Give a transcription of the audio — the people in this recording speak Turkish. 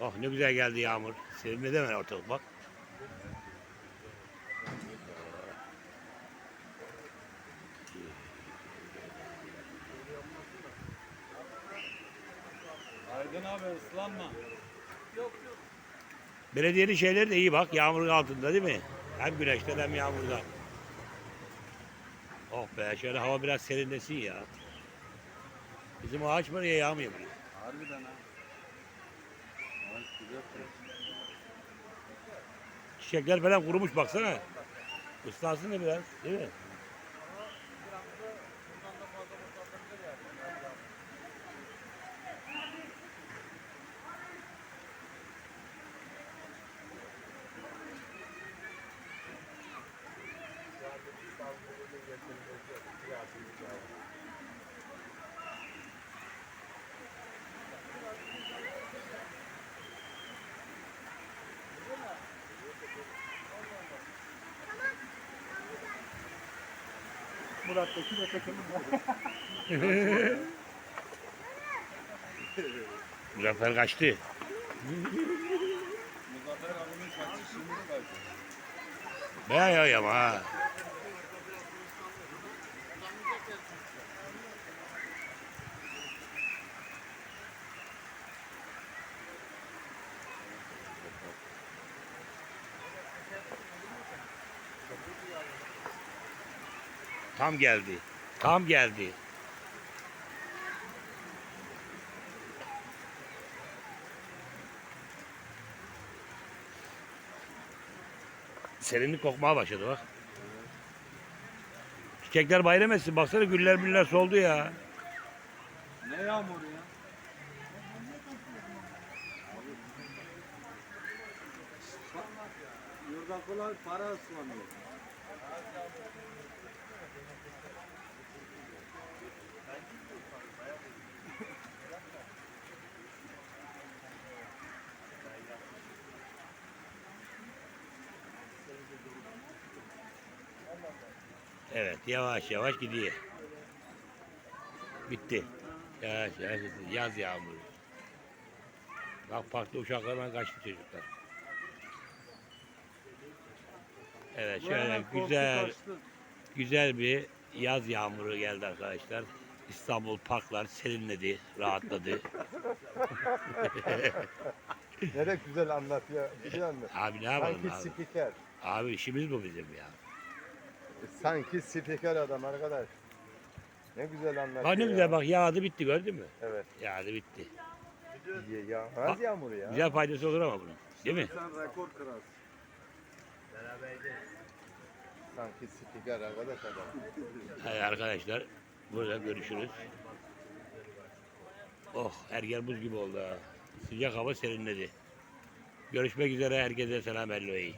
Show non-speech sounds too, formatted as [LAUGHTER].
Oh ne güzel geldi yağmur. Sevinme deme ortalık bak. Aydın abi ıslanma. Belediyenin şeyleri de iyi bak yağmurun altında değil mi? Hem güneşte hem yağmurda. Oh be şöyle hava biraz serinlesin ya. Bizim ağaç var ya yağmıyor bile. Harbiden ha. Çiçekler falan kurumuş baksana. Islansın da biraz değil mi? Murat'taki de takımı [LAUGHS] Muzaffer kaçtı. Muzaffer abinin saçı şimdi kaçtı. Ya ya ya ha. Tam geldi. Tam geldi. Serinlik kokmaya başladı bak. Çiçekler bayram etsin. Baksana güller müller soldu ya. Ne yağmuru ya? Yurdakolar para ıslanıyor. Evet yavaş yavaş gidiyor. Bitti. Yavaş yavaş bitti. Yaz yağmuru. Bak parkta uşaklardan kaçtı çocuklar. Evet şöyle güzel güzel bir yaz yağmuru geldi arkadaşlar. İstanbul parklar serinledi, rahatladı. [LAUGHS] Ne de güzel anlatıyor biliyor musun? Abi ne yapalım Sanki abi? spiker. Abi işimiz bu bizim ya. Sanki spiker adam arkadaş. Ne güzel anlatıyor. Bak ne ya. güzel bak yağdı bitti gördün mü? Evet. Yağdı bitti. Ya, ya, az yağmuru ya. Güzel faydası olur ama bunun. Değil mi? Sen rekor kırarsın. Sanki spiker arkadaş adam. Hadi arkadaşlar burada görüşürüz. Oh her yer buz gibi oldu ha. Sıcak hava serinledi. Görüşmek üzere herkese selam Ello'yu.